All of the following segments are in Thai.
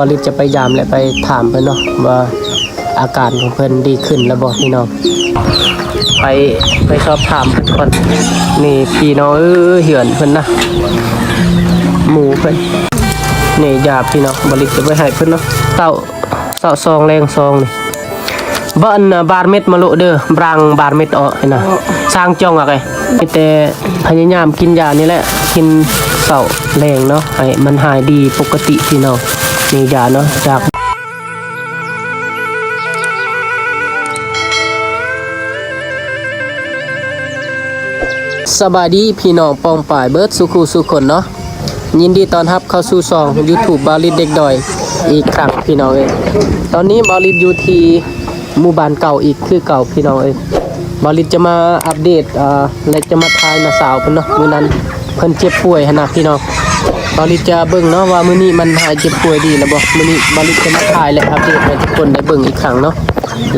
บริจะไปยามและไปถามเพิ่อนเนาะว่าอาการของเพิ่อนดีขึ้นแล้วบ่พี่น้องไปไปสอบถามเพิ่นก่อนนี่พี่น้องเออเหือนเพิ่นนะหมูเพิ่นนี่ยาพี่น้องบริจะไปให้เพิ่นเนาะเต้าเต้าซองแรงซองนี่บ่นบาทเม็ดมาโลเด้อบรางบาทเม็ดออกนะสร้างจ้องอะไงมีแต่พยายามกินยานี่แหละ กินเต้าแรงเนาะให้มันหายดีปกติพี่น้อง นี่ยาเนาะจากสบายดีพี่น้องปองป่ายเบิร์ดสุขูสุคนเนาะยินดีต้อนรับเข้าสู่ซอง YouTube บาลิดเด็กดอย อีกครั้งพี่น้องเอ้ยตอนนี้บาลิดอยู่ที่หมู่บ้านเก่าอีกคือเก่าพี่น้องเอ้ยบาลิดจะมาอัปเดตอ่าและจะมาทายนาสาวเพิ่นเนาะมื้อนั้นเพิ่นเจ็บป่วยหั่นนะพี่น้อง บาลิจะเบิ่งเนาะว่ามื้อนี้มันหายเจ็บป่วยดีแล้วบ่มื้อนี้บาลิจะมาทายและอัปเดตให้ทุกคนได้เบิ่งอีกครั้งเนาะ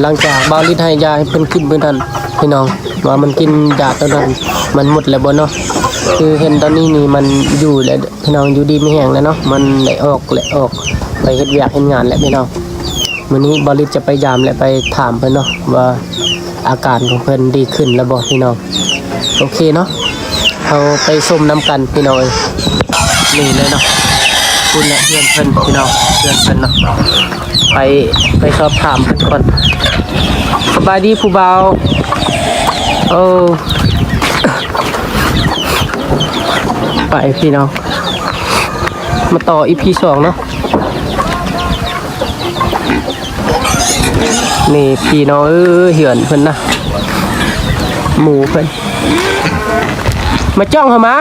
หลังจากบาลิให้ยาให้เพิ่นกินมื้อนั้นพี่น้องว่ามันกินยาตัวนั้นมันหมดแล้วบ่เนาะคือเห็นตอนนี้นี่มันอยู่แล้วพี่น้องอยู่ดีไม่แห้งแล้วเนาะมันได้ออกและออกไปเฮ็ดเวียกเฮ็ดงานแล้วพี่น้องมื้อนี้บริจะไปยามและไปถามเพิ่นเนาะว่าอาการของเพิ่นดีขึ้นแล้วบ่พี่น้องโอเคเนาะเราไปชมน้ำกันพี่น้องเอ้ย นี่เลยเนาะคุณละเพื่อนเพิ่อนพี่น้องเพื่อนเพิ่นเนาะไปไปสอบถามเพิ่นก่อนสบายดีผู้บ่าวโอ้ไปพี่น้องมาต่ออีพีสองเนาะนี่พี่น้องเออเหือนเพิ่นนะหมูเพิ่นมาจ้องเหรอมา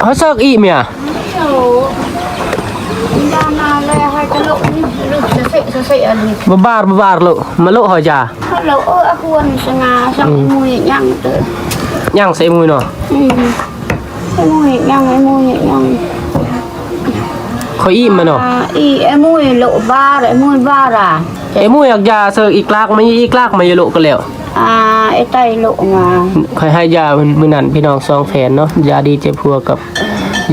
เขาเซิกอีเมียบาบาร์บาบาร์ลูกมาลูกหอยจ่าลูกเออควรสงาสังมวยย่างเตย่างใส่มวยเนาะมวยย่างไอ้มวยย่างขออีมันเนาะอีไอ้มวยลูบาร์ไอ้มวยบาร์อะไอ้มวยอยากยาเซิกอีกลากไม่อีกลากไม่ยลูก็แล้ว À cái tay lỗ mà. คอยให้ยามือนั่นพี่น้องสองแผนเนาะยาดีเจ็บหัวกับ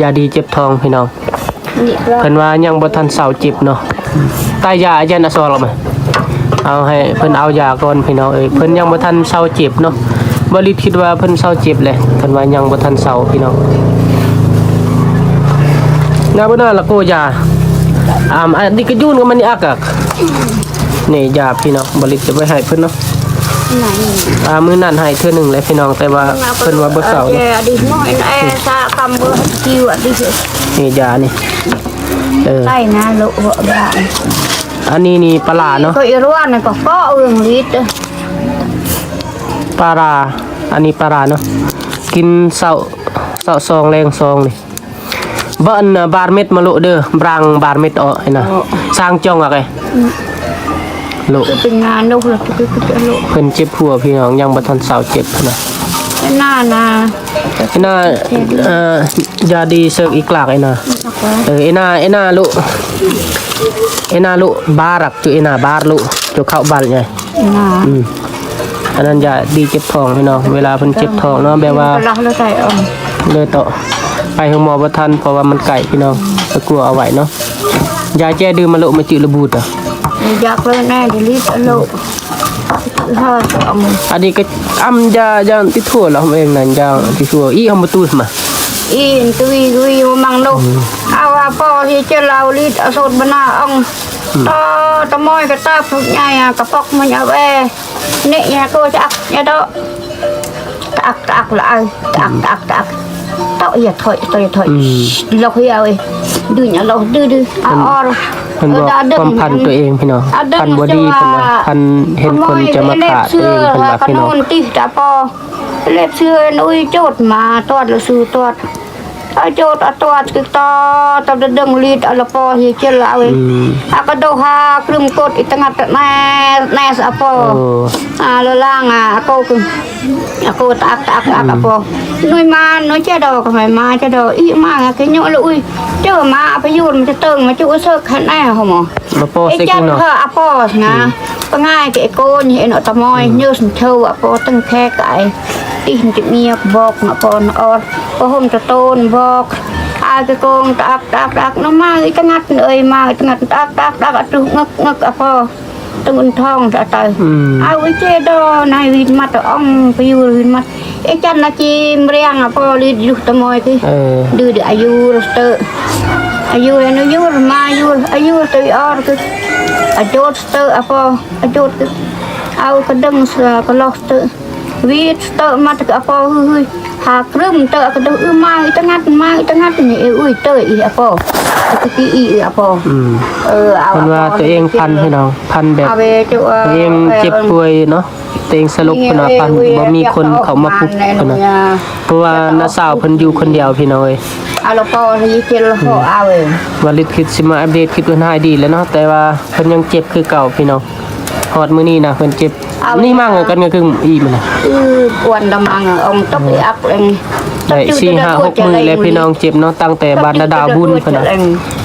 ยาดีเจ็บท้องพี่น้อง Nhị ra. เพิ่นว่ายังบ่ทันเศร้าเจ็บเนาะตายาอาจารย์อสอหรอกมั้ยเอาให้เพิ่นเอายาก่อนพี่น้องเอ้ยเพิ่นยังบ่ทันเศร้าเจ็บเนาะบ่รีบคิดว่าเพิ่นเศร้าเจ็บเลยเพิ่นว่ายังบ่ทันเศร้าพี่น้องงาบ่น่าละโกยาอ่ามอันนี้ก็ยุ่นกับมันนี่อักอักนี่ยาพี่น้องบ่รีบจะไปให้เพิ่นเนาะ Này. อ่ามื้อนั้นให้เทื่อหนึงเลยพี่น้องแต่ว่าเพิ่นว่าบ่เศร้าเนาะ Ờ, đi nói e sa cầm bữa chiều ở đi. นี่ยานี่เออ Tay na lỗ vợ bạn. อันนี้นี่ปลาร้าเนาะ Có Iran này có có ương lít. ปลาราอันนี้ปลาราเนาะกินเสาเสาซองแรงซองนี่บ้านน่ะบาทเม็ดมาโลเด้อบรางบาทเม็ดออกให้นะสร้างจ้องอะไงโล Cái tình ngàn đâu là cái cái cái lỗ. เพิ่นเจ็บหัวพี่น้องยังบ่ทันเสาเจ็บนะ Cái na là ไอ้น่าเอ่อยาดีเซิร์กอีกลากไอ้น่า Sao có? เออไอ้น่าไอ้น่าลูกไอ้น่าลูกบารักจุไอ้น่าบาร์ลูกจุเข้าบ้านไง Là อืมอันนั้นยาดีเจ็บท้องพี่น้องเวลาเพิ่นเจ็บท้องเนาะแบบว่า Cái lọc nó chạy ông เลยต่อไปหาหมอบ่ทันเพราะว่ามันไก่พี่น้องก็กลัวเอาไว้เนาะยาแก้ดื้อมาโลมาจืดระบูดอะ Giặc lên này thì lít ở lộ Hơi ông อันนี้ก็อ้ำยายาที่ทั่วเราเองนั่นยาที่ทั่วอีเอามาตู้มา In tui tui mang đâu Awa po thì chơi lao lít ở sốt bên nào ông To to môi cái ta phục nhai à Cái bọc mà nhà về Nị nhà cô chắc nhà đó Tạc tạc lại Tạc tạc tạc Tạo iya thôi thôi thôi Lộc hi ơi Đưa nhà lộc đưa đưa À o rồi เพิ่นบอกความพันตัวเองพี่น้องพันบ่ดีเพิ่นว่าพันเห็นคนจะมาขาดเองเพิ่นว่าพี่น้องตีตาปอเล็บเสื้อนุ้ยโจดมาตอดละซื้อ ตอดไอโจดอะตอดคือตอตอดดึงลีดอะละปอเฮเจลาเวอืมอากระโดหากรึมกดอิตงัดแน่แน่สอะปอโอ้ ចូលអត់តអាចគឺតតទៅដឹងលីតអលពហៀជិលអើយអាកដោហាព្រឹមកូតអ៊ីទាំងអត់ណែណែស្អពអាលឡាងអាកោគឺអាកោតាក់តាក់អាកពនុយម៉ានុយចេះដោកម៉ែម៉ាចេះដោអ៊ីម៉ាគេញោលអ៊ុយជើម៉ាអភយុនទៅតឹងមកជួយសើខាត់ណែហមអពសិកណោអពណាបងឯងគេកូនអីណតម៉យញើសន្ធើអពតឹងខែកឯង ទីជំនាបបមកបងអត់ពហុំតតូនបកអាយកកងតាក់តាក់តាក់នោះមកទៅងាត់អីមកទៅងាត់តាក់តាក់តាក់អត់ទុះងឹកងឹកអពទៅមិនថងទៅទៅអើវិជេដណៃវិមាត់ទៅអងពីវិមាត់អីចាន់ណាជីមរៀងអពលីយុតមួយទីឌឺឌឺអាយុរស្ទើអាយុអាយុម៉ាយុអាយុទៅអរគឺអាយុស្ទើអពអាយុទៅអើកដឹងស្រាកលោះស្ទើ chỗ tự ao cái đằng cái lót tự vì tự mà tự à phò hư hư hà rừng tự cái đằng ư mai cái ngắt mai cái ngắt này ui tự ý à phò cái cái ý à phò อืม ờ ao เพิ่นว่าตัวเองพันพี่น้องพันแบบเอาไปจุตัวเองเจ็บป่วยเนาะตัวเองสลบเพิ่นว่าพันบ่มีคนเขามาปลุกเพิ่นน่ะเพราะว่าน้าสาวเพิ่นอยู่คนเดียวพี่น้องเอ้ยเอาละพอที่เจลพอเอาเองว่าลิศคิดสิมาอัปเดตคิดว่าหายดีแล้วเนาะแต่ว่าเพิ่นยังเจ็บคือเก่าพี่น้อง ฮอดมื้อนี้นะเพิ่นเจ็บนี่มั่งกันก็คืออีมันน่ะอือปวนดมังองตบอักเองได้สี่ห้าหกมื้อแล้วพี่น้องเจ็บเนาะตั้งแต่บานนาดาวบุญเพิ่นน่ะ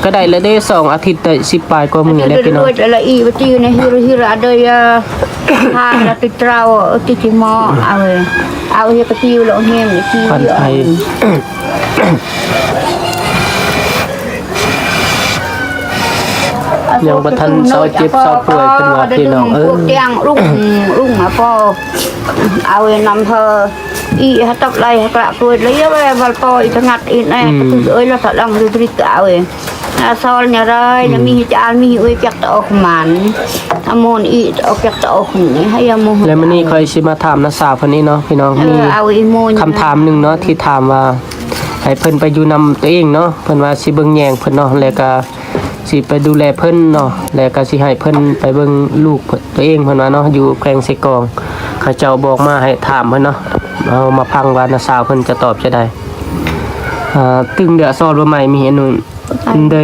ก็ได้แล้วได้สองอาทิตย์ได้10ปลายกว่ามื้อแล้วพี่น้องด้วยละอีวิธีในฮิรฮิราเดยทางละติตราวติติ ยังบ่ทันเศร้าเจ็บเศร้าป่วยเป็นว่าพี่น้องเอ้ยเตียงรุ่งรุ่งมาพอเอาเองนำเธออีฮัตตบไลฮัตตะตัวเลยเว้ยวัลปอยทั้งนัดอีแน่คือเอ้ยเราถลังดูริกเอาเองอาซอลเนี่ยไรนะมีจานมีอุ้ยจักตะออกมันทำมนอีออกจักตะออกนี่ให้ยามโมแล้วมื้อนี้ค่อยสิมาถามน้าสาวเพิ่นนี้เนาะพี่น้องมีอเอาอีโมนคำถามหนึ่งเนาะที่ถามว่าให้เพิ่นไปอยู่นำตัวเองเนาะเพิ่นว่าสิเบิ่งแยงเพิ่นเนาะแล้วก็ สิไปดูแลเพิ่นเนาะแล้วก็สิให้เพิ่นไปเบิ่งลูกเพิ่นตัวเองเพิ่นว่าเนาะอยู่แขวงไสกองเขาเจ้าบอกมาให้ถามเพิ่นเนาะเอามาพังว่านาสาวเพิ่นจะตอบจะได้อ่าตึงเดือซอดว่าใหม่มีเห็นนู่นได้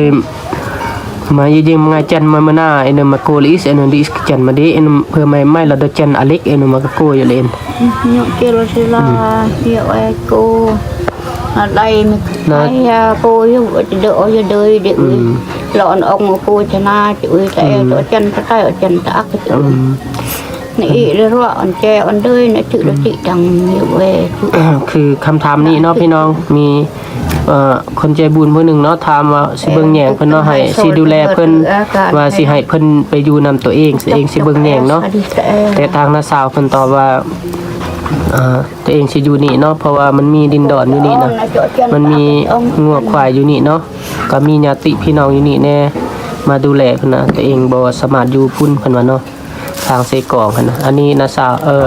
มายิง mga chan ma mana eno makolis eno di chan ma di eno per mai mai la do chan alik eno makako yo len เนาะเจรศิลาเฮียไอ้โกอะไร ไม่ไอ้โกอยู่จะเดือจะเดยเดือหลอนองค์โกชนะจุยแต่ตัวจันทร์ใต้จันทร์อักจุยนี่เรียกว่าอันแจอันเดยนะจุดจิดังอยู่เวจุคือคำถามนี้เนาะพี่น้องมีเอ่อคนใจบุญผู้หนึ่งเนาะถามว่าสิเบิ่งแยงเพิ่นเนาะให้สิดูแลเพิ่นว่าสิให้เพิ่นไปอยู่นำตัวเองสิเองสิเบิ่งแยงเนาะแต่ทางน้าสาวเพิ่นตอบว่าเอ่อตัวเองสิอยู่นี่เนาะเพราะว่ามันมีดินดอนอยู่นี่นะมันมีงัวควายอยู่นี่เนาะก็มีญาติพี่น้องอยู่นี่แน่มาดูแลเพิ่นนะตัวเองบ่สามารถอยู่พุ่นเพิ่นว่าเนาะทางเสกองเพิ่นนะอันนี้น้าสาวเออ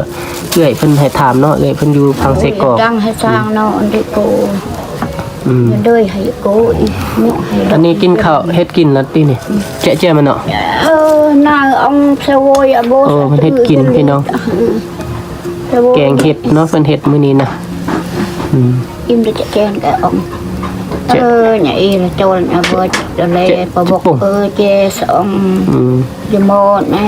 เอื้อยเพิ่นให้ถามเนาะเอื้อยเพิ่นอยู่ทางเสกองดังให้สร้างเนาะอันเดโกอืมเดยให้โกอีเนาะให้อันนี้กินข้าวเฮ็ดกินแล้วตินี่แจ๊ะๆมันเนาะเออนาองเซโวยอโบโอ้มันเฮ็ดกินพี่น้องเซโวย แกงเห็ดเนาะเพิ่นเฮ็ดมื้อนี้นะอืม im được chạy chen cái ông Chạy. ơ nhảy là trâu là vợ rồi Chạy- lê bà chạy bọc bùng. ơ chê xong อืม giờ mô nè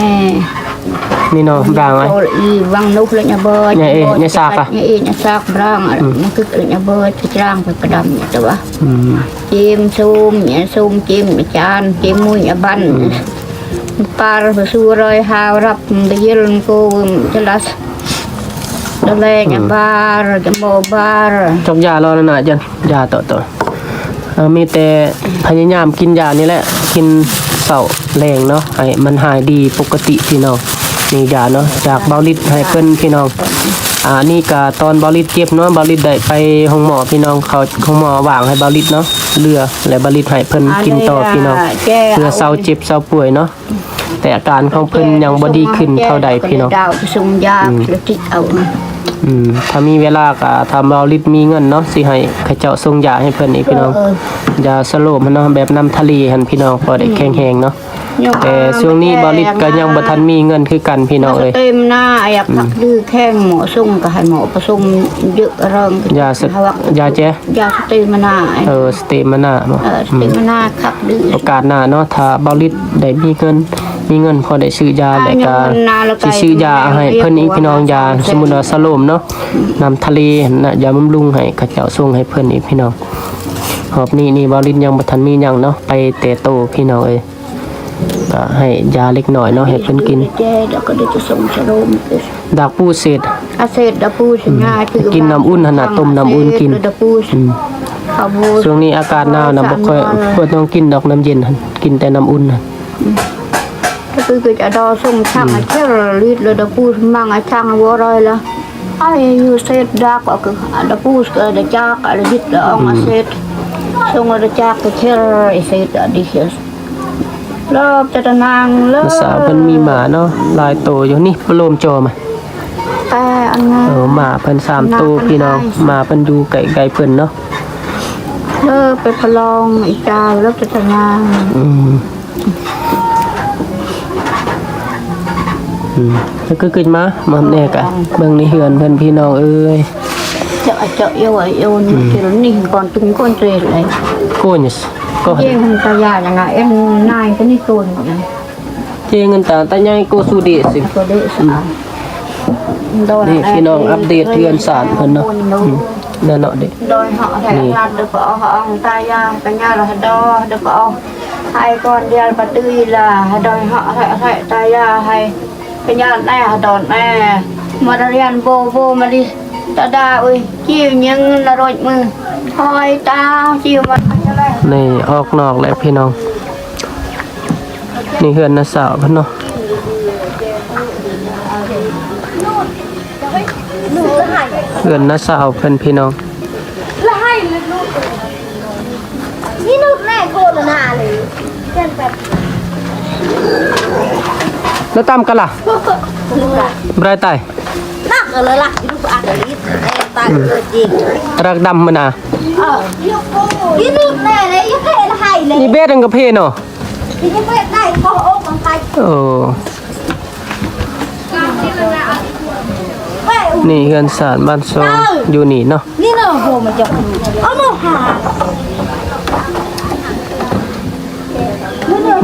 นี่เนาะบางไว้ Trâu là y văng nút lên nhà bơ Nhà y, nhà sạc à? nhà y nhà sạc rang nó cứ lên nhà bơ thì rang phải cái đầm nhà tao อืม chim sum nhà sum chim nhà chan chim mui nhà bắn par phải su rồi hào rập bây giờ cô cho là đó là nhà bar nhà mô bar จกยารอแล้วนะจันยาต่อต่อเอ่อมีแต่พยายามกินยานี่แหละ กินเสาแรงเนาะให้มันหายดีปกติพี่น้องนี่ยาเนาะจากเบาลิดให้เพิ่นพี่น้องอ่านี่ก็ตอนเบาลิดเจ็บเนาะเบาลิดได้ไปห้องหมอพี่น้องเขาห้องหมอวางให้เบาลิดเนาะเรือและเบาลิดให้เพิ่นกินต่อพี่น้องแก้เพื่อเศร้าเจ็บเศร้าป่วยเนาะแต่อาการของเพิ่นยังบ่ดีขึ้นเท่าใดพี่น้อง ดาวไปส่งยาแล้วติดเอาอืมถ้ามีเวลาก็ทำเราลิตมีเงินเนาะสิให้เขาเจ้าส่งยาให้เพิ่นอีกพี่น้องยาสโลปมันเนาะแบบน้ำทะเลหันพี่น้องพอได้แข็งแรงเนาะแต่ช่วงนี้บริษก็ยังบ่ทันมีเงินคือกันพี่น้องเอ้ยเต็มหน้าอยากพักดื้อแข้งหมอส่งก็ให้หมอผสมเยอะเริงยาสะยาแจ้ยาสเตมนาเออสเตมานาเนาะเออสเตมนาคักดื้อโอกาสหน้าเนาะถ้าบริษได้มีเงิน มีเงินพอได้ซื้อยาแล้วก็สิซื้อยาให้เพิ่นอีกพี่น้องยาสมมุติว่าสโลมเนาะน้ำทะเลน่ะยาบำรุงให้เขาเจ้าส่งให้เพิ่นอีกพี่น้องหอบนี้นี่บริษยังบ่ทันมีหยังเนาะไปแต่โตพี่น้องเอ้ยก็ให้ยาเล็กน้อยเนาะให้เพิ่นกินเจแล้วก็ได้จะส่งสโลมดากปูเศษอาเซดดาปูสิงากินน้ำอุ่นขนาดต้มน้ำอุ่นกินดาปูอืมเขาบูช่วงนี้อากาศหนาวนะบ่ค่อยบ่ต้องกินดอกน้ำเย็นหั่นกินแต่น้ำอุ่นหั่นก็คือก็จะ ดอส่งช่างเที่ยวลีดเลยดพูดมั่งไอ้ช่างวัวรอยละไอ้ยูเซตดักก็คือดพูดก็จะจากอะไรฮิตอองเซตส่งจะจากไปเที่ยวไอ้เซตดิเชียสรอบจะตะนางเลิภาษาวเพิ่นมีหมาเนาะหลายโตอยู่นี่ปโลมจอมาแต่อันนั้เอนอหมาเพิ่นสามโตพี่น้องหมาเพิ่นอยู่ไกลๆเพิ่นเนาะเลิกไปพลองอีกาแล้วจะตะนางอืม อืมแล้วก็ขึ้นมามาแน่กะเบิ่งในเฮือนเพิ่นพี่น้องเอ้ยเจาะเจาะเยอะเยอะนี่ที่นี่ก่อนตุ้งก้นเตยเลยโกนยสก็เย่มันตายาอย่างไงเอ็นนายก็นี่ตัวนึงเจเงินตาตาใหญ่โกสุเดะสิตัวเด็กสาวนี่พี่น้องอัปเดตเทือนสารเพิ่นเนาะอืมนั่นเนาะเด็กโดย họ thể là được có họ ông ta ya cả nhà là đo được có hai con đeo và tươi là đòi họ thể thể ta ya hay cả nhà này họ đòn này mà ra riêng vô vô mà đi ta đa ơi chiều nhưng là rồi mừng thôi ta chiều mà นี่ออกนอกแล้วพี่น้อง นี่เฮือนน้าสาวเพิ่นเนาะเฮือนน้าสาวเพิ่นพี่น้องแล้วให้เลยลูกนี่ลูกแม่โคตรหน้าเลยเดินแบบ แล้วตามกันล่ะลูกอะบ่ได้ตายนักเลยล่ะลูกอาจจะรีบแม่ตายเลยจริงรักดำมันน่ะเออนี่ลูกแม่เลยยังเพลให้เลยนี่เบ็ดอันกับเพเนาะยังเพลได้พอโอ้กันไปโอ้แม่นี่เฮือนสารบ้านซองอยู่นี่เนาะนี่เนาะโหมันจะเอาหนูหา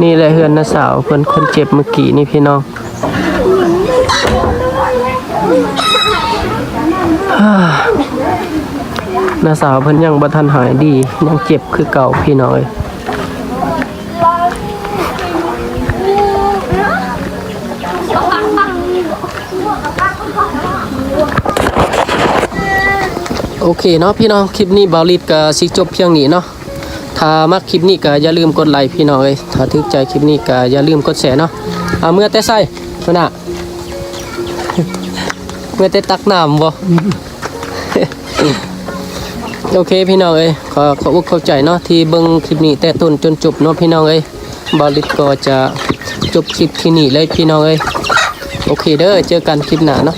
นี่แหละเฮือนน้าสาวเพิ่อนคนเจ็บเมื่อกี้นี่พี่น้องน้าสาวเพิ่นยังบ่ทันหายดี ยังเจ็บคือเก่าพี่น้อยโอเคเนาะพี่น้องคลิปนี้บาลิดก็สิจบเพียงนี้เนาะ ถ้ามักคลิปนี้ก็อย่าลืมกดไลค์พี่น้องเอ้ยถ้าถูกใจคลิปนี้ก็อย่าลืมกดแชร์เนาะเอาเมื่อแต่ใส่พุ่นน่ะเมื่อแต่ตักน้ำบ่โอเคพี่น้องเอ้ยขอขอบอกเข้าใจเนาะที่เบิ่งคลิปนี้แต่ต้นจนจบเนาะพี่น้องเอ้ยบาลิตก็จะจบคลิปที่นี่เลยพี่น้องเอ้ยโอเคเด้อเจอกันคลิปหน้าเนาะ